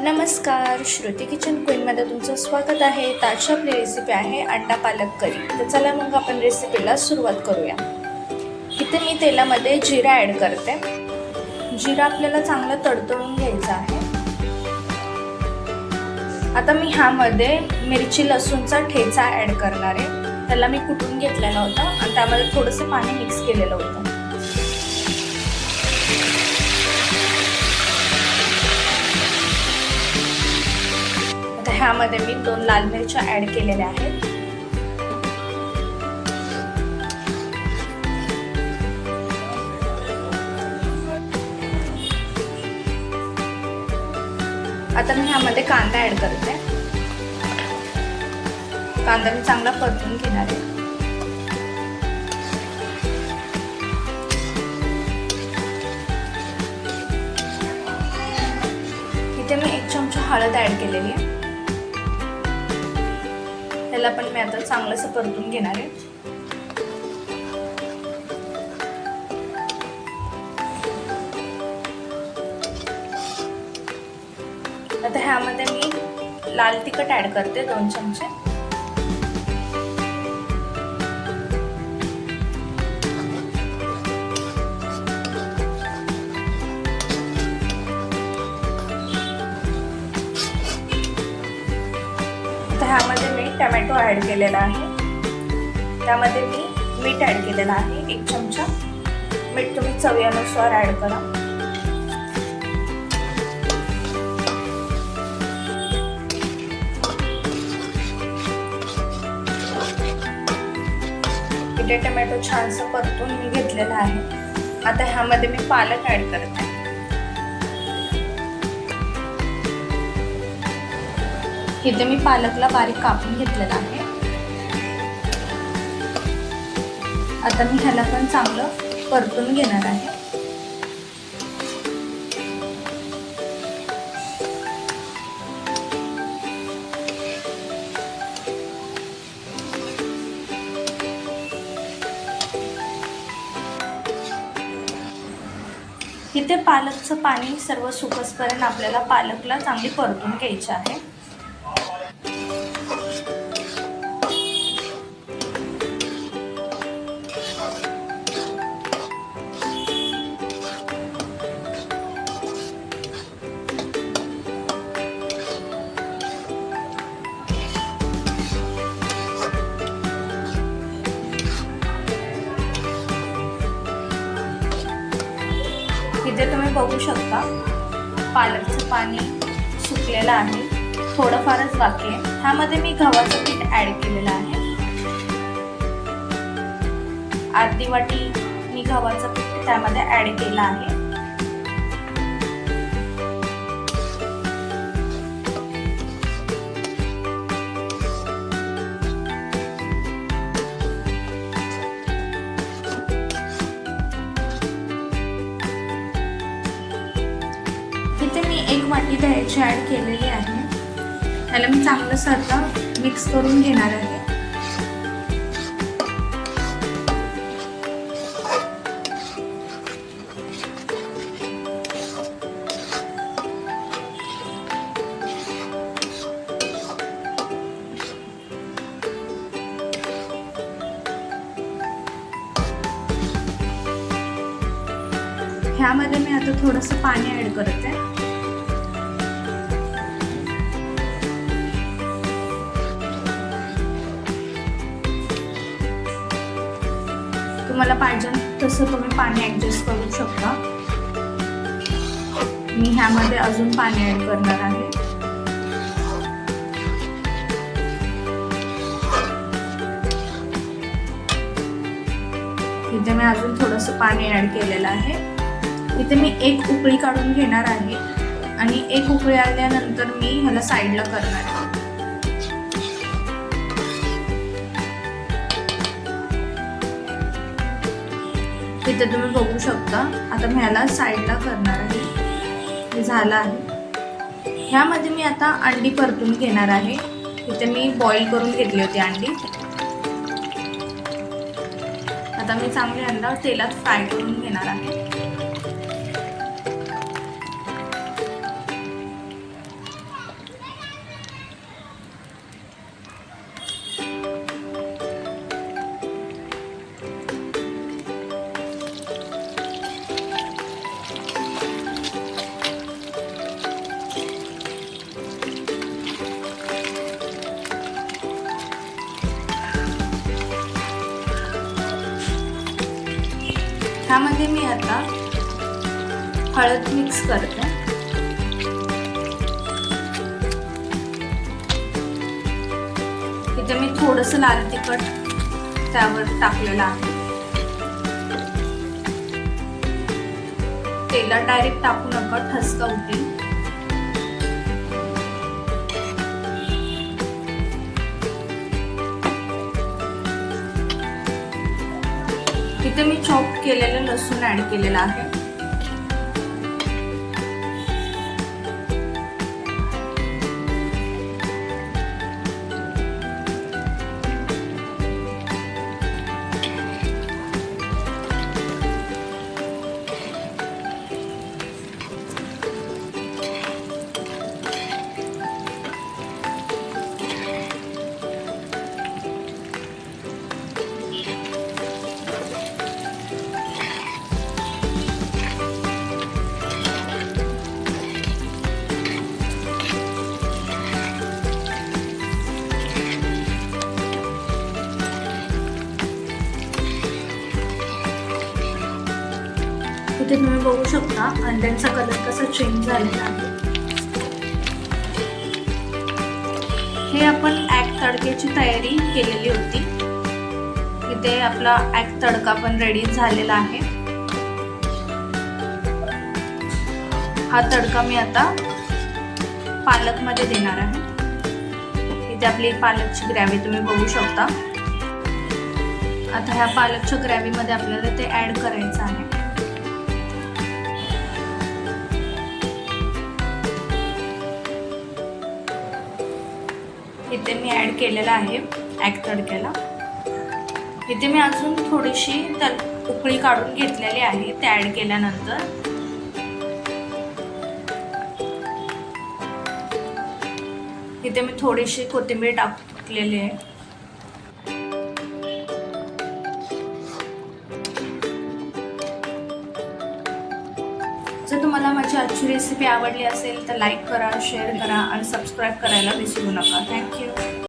नमस्कार श्रुती किचन क्वीनमध्ये तुमचं स्वागत आहे. ताजी आपली रेसिपी आहे अंडा पालक करी. तर चला मग आपण रेसिपीला सुरुवात करूया. इथे मी तेलामध्ये जिरा ॲड करते. जिरा आपल्याला चांगला तडतडून घ्यायचा आहे. आता मी ह्यामध्ये मिरची लसूणचा ठेचा ॲड करणार आहे. त्याला मी कुटून घेतलेला होता आणि त्यामध्ये थोडंसं पाणी मिक्स केलेलं होतं. आता मी दोन लाल मिरच्या ॲड केलेल्या आहेत. आता मी ह्यामध्ये कांदा ॲड करते. कांदा मी चांगला परतून घेणार आहे. इथे मी एक चमचा हळद ॲड केलेली आहे. त्याला पण मी आता चांगलंसं परतून घेणार आहे. आता ह्यामध्ये मी लाल तिखट ॲड करते दोन चमचे. टमॅटो ॲड केलेला आहे. त्यामध्ये मी मीठ ॲड केलेलं आहे. एक चमचा. मीठ तुम्ही चवीनुसार ॲड करा. इथे टमॅटो छानसं परतून मी घेतलेला आहे. आता ह्यामध्ये मी पालक ॲड करते इथे मी पालकला बारीक कापून घेतलेला आहे. आता मी ह्याला पण चांगलं परतून घेणार आहे. इथे पालकचं पाणी सर्व सुकसपर्यंत आपल्याला पालकला चांगली परतून घ्यायची आहे. इथे तुम्ही बघू शकता पालकचं पाणी सुकलेलं आहे थोडंफारच बाकी आहे. ह्यामध्ये मी गव्हाचं पीठ ॲड केलेलं आहे. अर्धी वाटी मी गव्हाचं पीठ त्यामध्ये ॲड केलं आहे. एक वाटी दह्याची ॲड केलेली आहे. त्याला मी चांगलं आता मिक्स करून घेणार आहे. ह्यामध्ये मी आता थोडंसं पाणी ॲड करते. तुम्हाला पाहिजे तसं तुम्ही पाणी ॲडजस्ट करू शकता. मी ह्यामध्ये अजून पाणी ॲड करणार आहे. इथे मी अजून थोडंसं पाणी ॲड केलेलं आहे. इथे मी एक उकळी काढून घेणार आहे. आणि एक उकळी आल्यानंतर मी ह्याला साईडला करणार आहे. इथे तुम्ही बघू शकता. आता मी ह्याला साईडला करणार आहे. हे झालं आहे. ह्यामध्ये मी आता अंडी परतून घेणार आहे. इथे मी बॉईल करून घेतली होती अंडी. आता मी चांगली अंडा तेलात फ्राय करून घेणार आहे. ह्यामध्ये मी आता हळद मिक्स करते. इथे मी थोडंसं लाल तिखट त्यावर टाकलेलं आहे. तेलात डायरेक्ट टाकू नका ठसका उठेल इथे मी चॉप केलेलं लसूण ऍड केलेलं आहे. इथे तुम्ही बघू शकता. अंड्यांचा कलर कसा चेंज झालेला आहे. हे आपण ॲग तडक्याची तयारी केलेली होती. इथे आपला ॲग तडका पण रेडी झालेला आहे. हा तडका मी आता पालकमध्ये देणार आहे. इथे आपली पालकची ग्रॅव्ही तुम्ही बघू शकता. आता ह्या पालकच्या ग्रॅव्हीमध्ये आपल्याला ते ॲड करायचं आहे. इथे मी ॲड केलेला आहे ॲग तडक्याला. इथे मी अजून थोडीशी तल उकळी काढून घेतलेली आहे ते ॲड केल्यानंतर. इथे मी थोडीशी कोथिंबीर टाकलेली आहे. तुम्हाला माझी आजची रेसिपी आवडली असेल तर लाईक करा शेअर करा आणि सबस्क्राईब करायला विसरू नका. थँक्यू